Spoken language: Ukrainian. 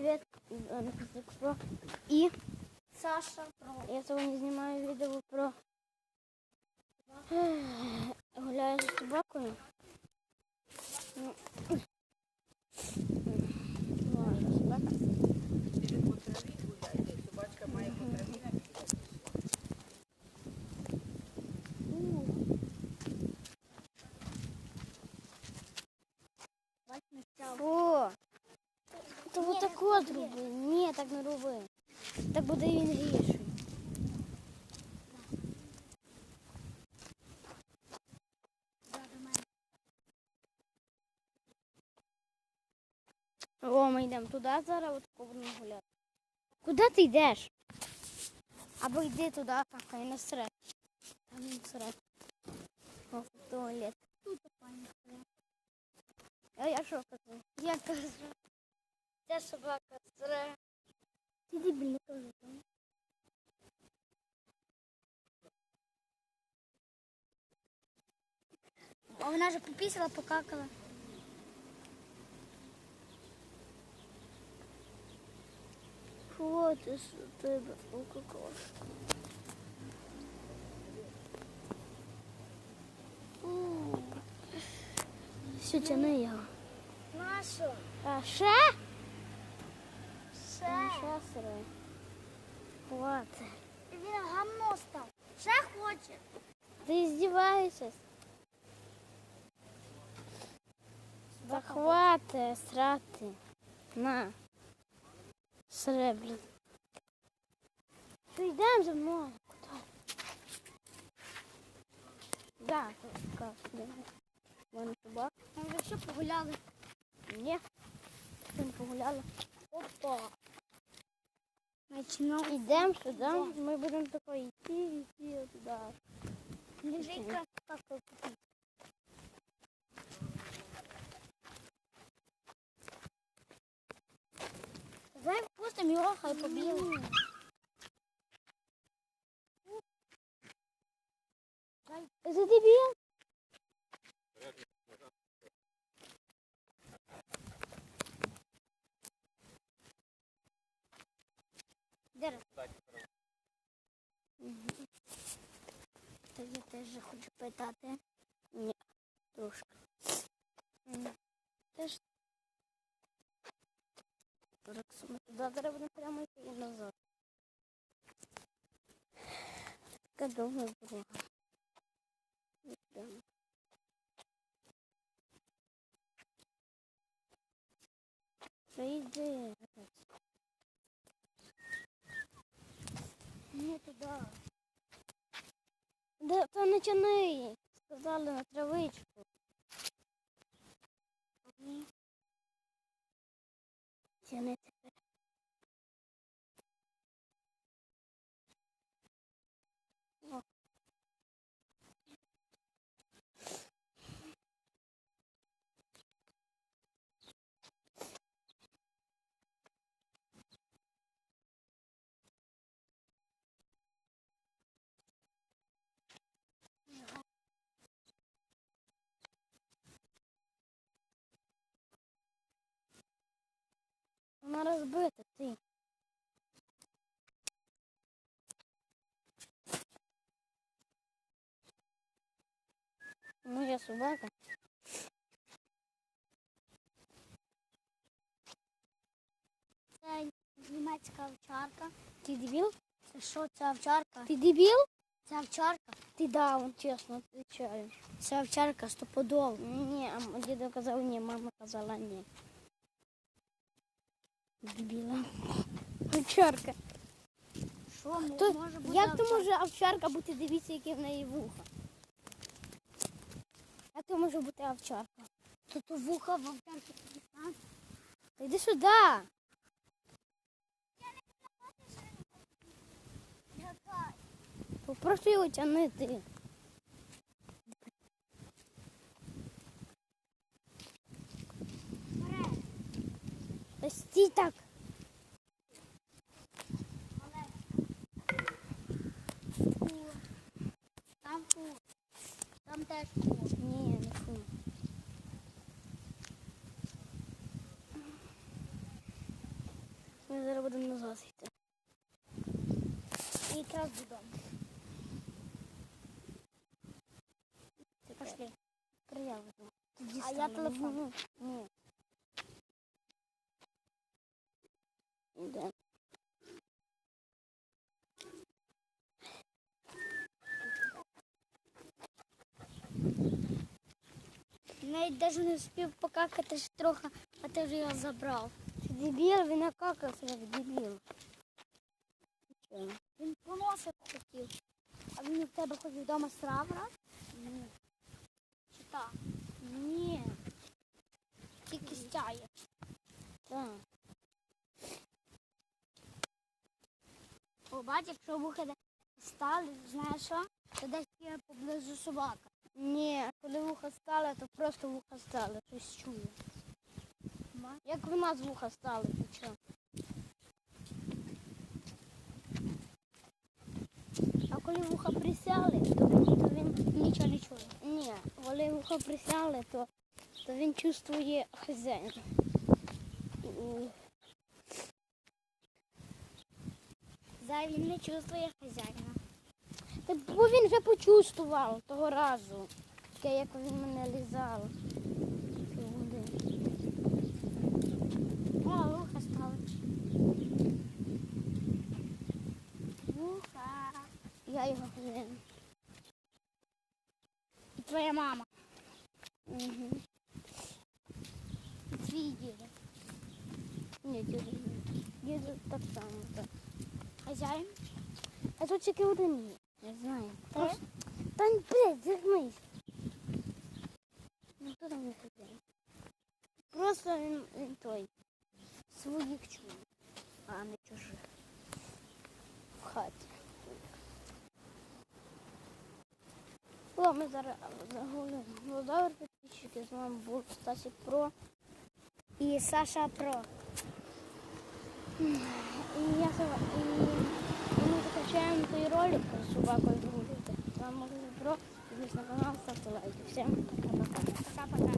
Привет, Анастасия Про. И Саша Про. я сегодня снимаю видео про гуляю з собакою. То вот так от роби. Ні, так не роби. Так буде він гірший. О, ми йдемо туди зараз, от будемо гуляти. Куди ти йдеш? Або йди туди, хай не сре. Там не сре. О, туалет. Тут пані. А я що кажу? Я кажу. Ця собака сре. Ти дебільно кажу. там. А вона вже попісила, покакала. Що ти з тебе укакаш? Все, тяни його. Нашу. А ще? Ще. Ще сре. Хвати. Він гамно став. Ще хоче. Ти здіваєшся? Да хвати срати. На. Сре, блін. Ти йдемо за мною. Да, да. Вон собак. Ми вже все погуляли. Ні. Ти не погуляла. Опа. Начинав. Йдемо сюди, ми будемо тако йти, йти туди. Вже якраз какав. Давай впустимо його, хай побігає. Ти дебіл? Я теж хочу питати. Ні, трошки. Теж Так, ми туди зараз будемо прямо йти і назад. Така довга дорога. Йдемо. Та йди. не туди. Да, та не тяни. Сказали на травичку. Тяни тепер. Вона розбита, ти. Моя собака. Це німецька овчарка. Ти дебіл? Це що, це овчарка? Ти дебіл? Це овчарка. Ти даун, чесно відповідаю. Це овчарка стопудово. Ні, а дідо казав ні, мама казала ні. Дебіла. Овчарка. Що м- То, може бути як то може овчарка бути, дивіться, які в неї вуха? Як то може бути овчарка? Тут вуха в овчарки. А? Та йди сюди. Попроси його. Бере. Стій так. Там фу. Там теж фу. Ні, не фу. Ми зараз будемо назад йти. І якраз додому. Пошли. Прияву. А я станемо. Навіть навіть не встиг покакати трохи, а ти вже його забрав. Дебіл, він накакався, як дебіл. Він поносик хотів. А він в тебе хоч вдома срав раз? Ні. Чи так? Ні. Тільки стяє. Так. О, бач, якщо вуха стали, знаєш що? То десь є поблизу собака. Ні, коли вуха стали, то просто вуха стали, щось чую. Як в нас вуха стали, ти що? А коли вуха присяли, то то він нічого не чує. Ні, коли вуха присяли, то, то він чувствує хазяїна. Зай він не чувствує хазяїна. Бо він вже почувствував того разу, таке, як він мене лізав. О, вуха стали. Вуха. Я його хазяїн. І твоя мама. Угу. І твій дідо. Ні, діду. Діду так само. Так. Хазяїн? А тут тільки один є. Не знаю. Та ні, блядь, зігнись. Ну там не хазяїн? Просто він, він той. Своїх чує, а не чужих. В хаті. О, ми зараз загуляємо. Ну, добре, підписчики, з вами був Стасік Про. І Саша Про. І я і, і ми закачаємо той ролик з собакою гуляти. Вами був Про. Підписуйтесь на канал, ставте лайки. Всім пока-пока. Пока-пока.